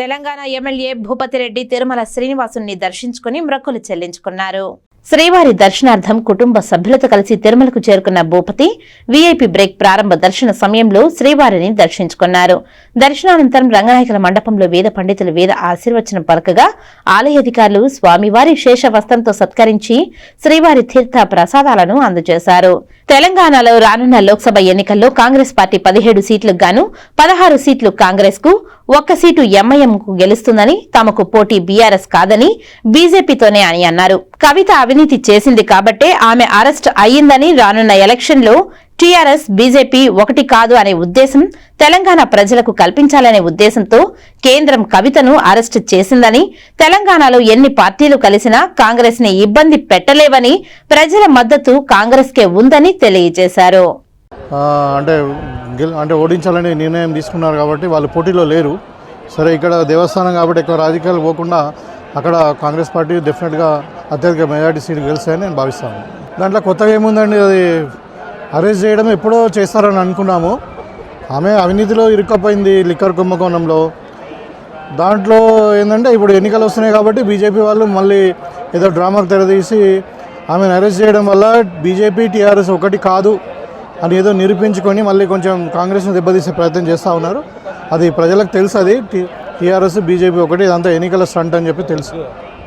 Telangana MLA Bhupathi Reddy Tirumala శ్రీనివాసుని దర్శించుకుని మ్రక్కులు చెల్లించుకున్నారు. శ్రీవారి దర్శనార్థం కుటుంబ సభ్యులతో కలిసి తిరుమలకు చేరుకున్న భూపతి వీఐపీ బ్రేక్ ప్రారంభ దర్శన సమయంలో శ్రీవారిని దర్శించుకున్నారు. దర్శనానంతరం రంగనాయకుల మండపంలో వేద పండితులు వేద ఆశీర్వచనం పలకగా ఆలయ అధికారులు స్వామివారి శేష వస్త్రంతో సత్కరించి శ్రీవారి తీర్థ ప్రసాదాలను అందజేశారు. తెలంగాణలో రానున్న లోక్సభ ఎన్నికల్లో కాంగ్రెస్ పార్టీ పదిహేడు సీట్లకు గాను పదహారు సీట్లు కాంగ్రెస్కు ఒక్క సీటు ఎంఐఎంకు గెలుస్తుందని తమకు పోటీ బీఆర్ఎస్ కాదని బీజేపీతోనే అని అన్నారు. కవిత అవినీతి చేసింది కాబట్టే ఆమె అరెస్ట్ అయ్యిందని రానున్న ఎలక్షన్లో టీఆర్ఎస్ బీజేపీ ఒకటి కాదు అనే ఉద్దేశం తెలంగాణ ప్రజలకు కల్పించాలనే ఉద్దేశంతో కేంద్రం కవితను అరెస్టు చేసిందని తెలంగాణలో ఎన్ని పార్టీలు కలిసినా కాంగ్రెస్ని ఇబ్బంది పెట్టలేవని ప్రజల మద్దతు కాంగ్రెస్ కే ఉందని తెలియజేశారు. అంటే అంటే ఓడించాలని నిర్ణయం తీసుకున్నారు కాబట్టి వాళ్ళు పోటీలో లేరు. సరే ఇక్కడ దేవస్థానం కాబట్టి ఎక్కువ రాజకీయాలు పోకుండా అక్కడ కాంగ్రెస్ పార్టీ డెఫినెట్గా అత్యధిక మెజార్టీ సీట్ గెలుస్తాయని నేను భావిస్తాను. దాంట్లో కొత్తగా ఏముందండి? అది అరెస్ట్ చేయడం ఎప్పుడో చేస్తారని అనుకున్నాము. ఆమె అవినీతిలో ఇరుక్కపోయింది లిక్కర్ కుంభకోణంలో. దాంట్లో ఏంటంటే ఇప్పుడు ఎన్నికలు వస్తున్నాయి కాబట్టి బీజేపీ వాళ్ళు మళ్ళీ ఏదో డ్రామాకు తెరదీసి ఆమెను అరెస్ట్ చేయడం వల్ల బీజేపీ టీఆర్ఎస్ ఒకటి కాదు. అని ఏదో నిరూపించుకొని మళ్ళీ కొంచెం కాంగ్రెస్ని దెబ్బతీసే ప్రయత్నం చేస్తూ ఉన్నారు. అది ప్రజలకు తెలుసు అది. టీ టీఆర్ఎస్ బీజేపీ ఒకటి ఇదంతా ఎన్నికల స్టంట్ అని చెప్పి తెలుసు.